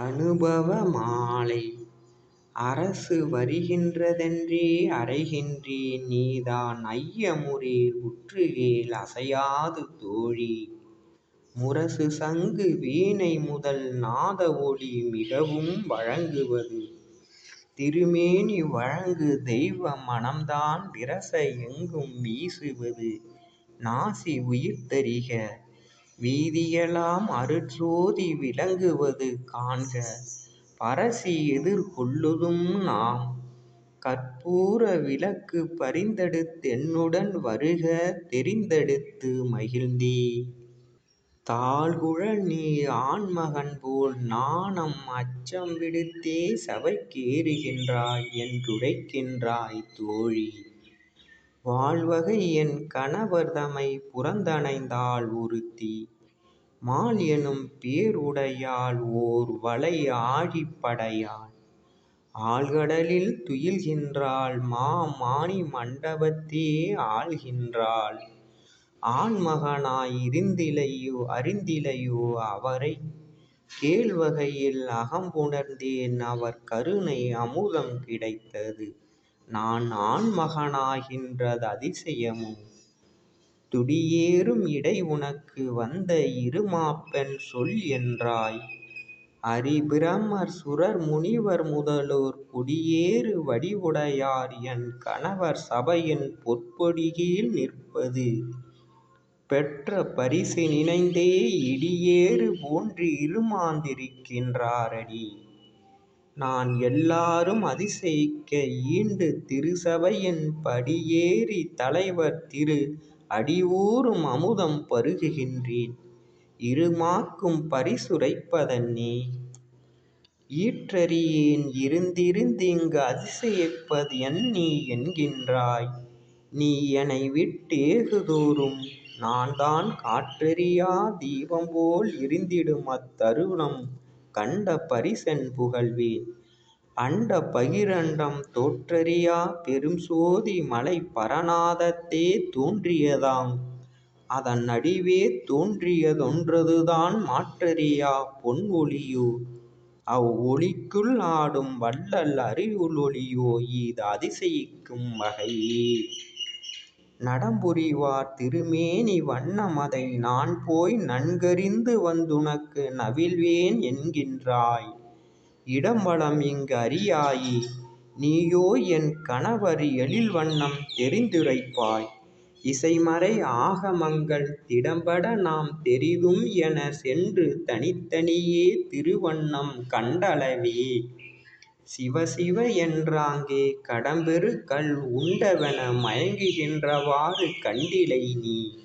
அனுபவ மாலை அரசு வருகின்றதென்றே அறைகின்றேன் நீதான் ஐயமுறேல் உற்றுக்கேள் அசையாது தோழி. முரசு சங்கு வீணை முதல் நாத ஒளி மிகவும் வழங்குவது. திருமேனி வழங்கு தெய்வ மணம்தான் விரச எங்கும் வீசுவது. நாசி உயிர்த்தெரிக வீதியெலாம் அருட்சோதி விளங்குவது காண்க பரசி எதிர்கொள்ளுதும் நாம். கற்பூர விளக்கு பரிந்தெடுத்தென்னுடன் வருக தெரிந்தெடுத்து மகிழ்ந்தே. தாழ்குழல் நீ ஆண்மகன்போல் நாணம் அச்சம் விடுத்தே சபைக்கேறுகின்றாய் என்றுரைக்கின்றாய் தோழி. வாழ்வகை என் கணவர்தமை புறந்தணைந்தாள் ஒருத்தி. மால் எனும் பேருடையாள் ஓர் வலை ஆழிப் படையாள் ஆழ்கடலில் துயில்கின்றாள் மாமாணி மண்டபத்தே ஆள்கின்றாள். ஆண்மகனாய் இருந்திலையோ அறிந்திலையோ அவரைக் கேள்வகையில் அகம்புணர்ந்தேன். அவர் கருணை அமுதம் கிடைத்தது. நான் ஆண்மகனாகின்றது அதிசயமும் துடியேறும் இடை உனக்கு வந்த இருமாப்பெண் சொல் என்றாய். அரிபிரமர் சுரர் முனிவர் முதலோர் குடியேறு வடிவுடையார் என் கணவர் சபையின் பொற்பொடியில் நிற்பது. பெற்ற பரிசு நினைந்தே இடியேறு போன்று இருமாந்திருக்கின்றாரடி. நான் எல்லாரும் அதிசயிக்க ஈண்டு திருசபையின் படியேறி தலைவர் திரு அடிஊறும் அமுதம் பருகுகின்றேன். இறுமாக்கும் பரிசுரைப்பதென்னே. ஈற்றறியேன் இருந்திருந்திங்கு அதிசயிப்பது என் நீ என்கின்றாய். நீ எனைவிட் டேகுதோறும் நான்தான் காற்றறியா தீபம்போல் இருந்திடும் அத்தருணம் கண்ட பரிசென் புகழ்வேன். அண்ட பகிரண்டம் தோற்றறியா பெருஞ்சோதி மலை பரநாதத்தே தோன்றியதாம். அதன் நடுவே தோன்றியதொன்றதுதான் மாற்றறியா பொன் ஒளியோ அவ் ஒளிக்குள் ஆடும் வள்ளல் அருளொளியோ ஈது அதிசயிக்கும் வகையே நடம்புரிவார் திருமேனி வண்ணமதை நான்போய் நன்கறிந்து வந்துனக்கு நவில்வேன் என்கின்றாய். இடம் வலம் இங்கு அறியாயே. நீயோ என் கணவர் எழில் வண்ணம் தெரிந்துரைப்பாய். இசைமறை ஆகமங்கள் திடம்பட நாம் தெரிதும் என சென்று தனித்தனியே திருவண்ணம் கண்டளவே. சிவசிவ என்றாங்கே கடம்பெரு கல் உண்டவென மயங்குகின்றவாறு கண்டிலை நீ.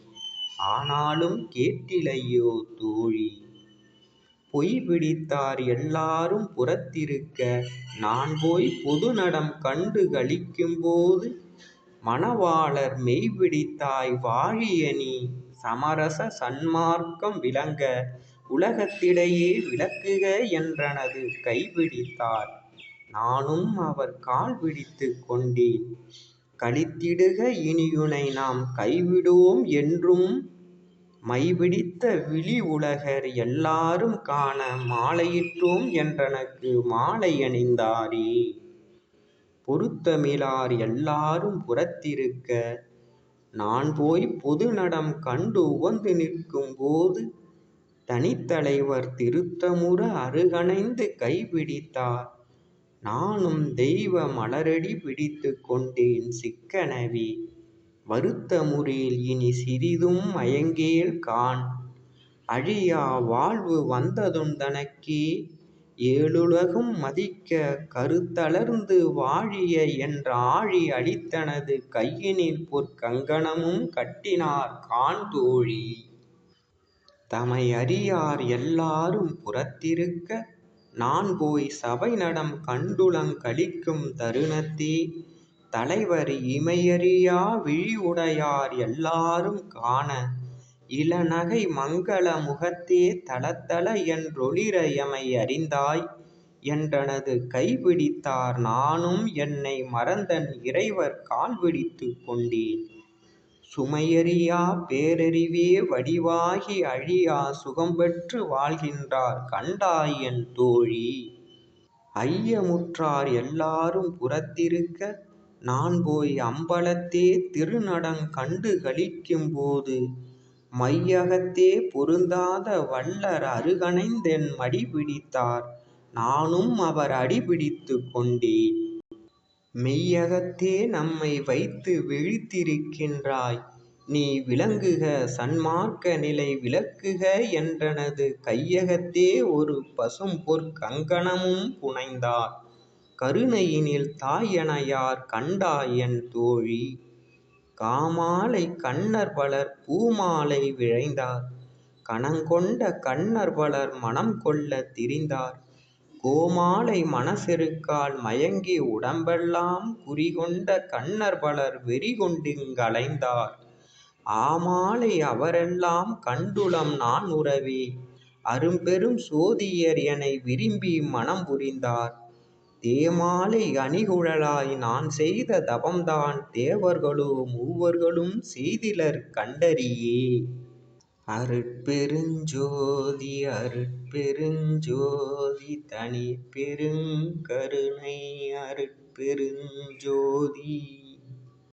ஆனாலும் கேட்டிலையோ தோழி. பொய் பிடித்தார் எல்லாரும் புறத்திருக்க. நான்போய் பொதுநடம் கண்டு களிக்கும்போது மணவாளர் மெய் பிடித்தாய் வாழியநீ சமரச சன்மார்க்கம் விளங்க உலகத்திடையே விளக்குக என்றனது கை பிடித்தார். நானும் அவர் கால் பிடித்து கொண்டேன். கழித்திடுக இனியுனை நாம் கைவிடுவோம் என்றும் மை பிடித்த விழி உலகர் எல்லாரும் காண மாலையிட்டோம் என்றெனக்கு மாலையணிந்தாரே பொருத்தமிலார் எல்லாரும் புறத்திருக்க நான் போய் பொது பொதுநடம் கண்டு உவந்து நிற்கும்போது தனித்தலைவர் திருத்தமுற அருகணைந்து கை பிடித்தார் நானும் தெய்வ மலரடி பிடித்து கொண்டேன் சிக்கெனவே. வருத்தமுறேல் இனி சிறிதும் மயங்கேல் காண். அழியா வாழ்வு வந்ததுண்டெனக்கே ஏழுலகும் மதிக்க கருத்தலர்ந்து வாழிய என்ற ஆழி அளித்தனது கையினில் பொற் கங்கணமும் கட்டினார் காண் தோழி தமையறியார் எல்லாரும் புறத்திருக்க நான்போய் சபைநடம் கண்டுளங் களிக்கும் தருணத்தே தலைவர் இமையறியா விழியுடையார் எல்லாரும் காண இளநகை மங்கல முகத்தே தளதள என்றொளிர எமை அறிந்தாய் என்றனது கை பிடித்தார் நானும் என்னை மறந்தன் இறைவர் கால் பிடித்து கொண்டேன் சுமையறியா பேரறிவே வடிவாகி அழியா சுகம்பெற்று வாழ்கின்றார் கண்டாய் என் தோழி! ஐயமுற்றார் எல்லாரும் புறத்திருக்க நான்போய் அம்பலத்தே திருநடங் கண்டுகளிக்கும் போது மையகத்தே பொருந்தாத வல்லர் அருகணைந்தென் மடிபிடித்தார். நானும் அவர் அடிபிடித்துக் கொண்டேன். மெய்யகத்தே நம்மை வைத்து விழித்திருக்கின்றாய். நீ விளங்குக சன்மார்க்க நிலை விளக்குக என்றனது. கையகத்தே ஒரு பசும்பொற் கங்கணமும் புனைந்தார். கருணையினில் தாயனையார் கண்டாயன் என் தோழி! கண்ணர் கண்ணர்பலர் பூமாலை விழைந்தார். கனங்கொண்ட கண்ணர்பலர் மணம்கொள்ளத் திரிந்தார். கோமாலை மனசெருக்கால் மயங்கி உடம்பெல்லாம் குறிகொண்ட கண்ணர்பலர் பலர் கலைந்தார். ஆமாலை அவரெல்லாம் கண்டுளம் நான்உறவே அரும்பெரும் சோதியர் எனை விரும்பி மனம் புரிந்தார். தேமாலை அணிகுழலாய் நான் செய்த தவம்தான் தேவர்களோ மூவர்களும் செய்திலர் கண்டறியே. அருட்பெருஞ்சோதி அருட்பெருஞ்சோதி அருட்பெருஞ் ஜோதி தனிப்பெருங் கருணை அருட்பெருஞ்ஜோதி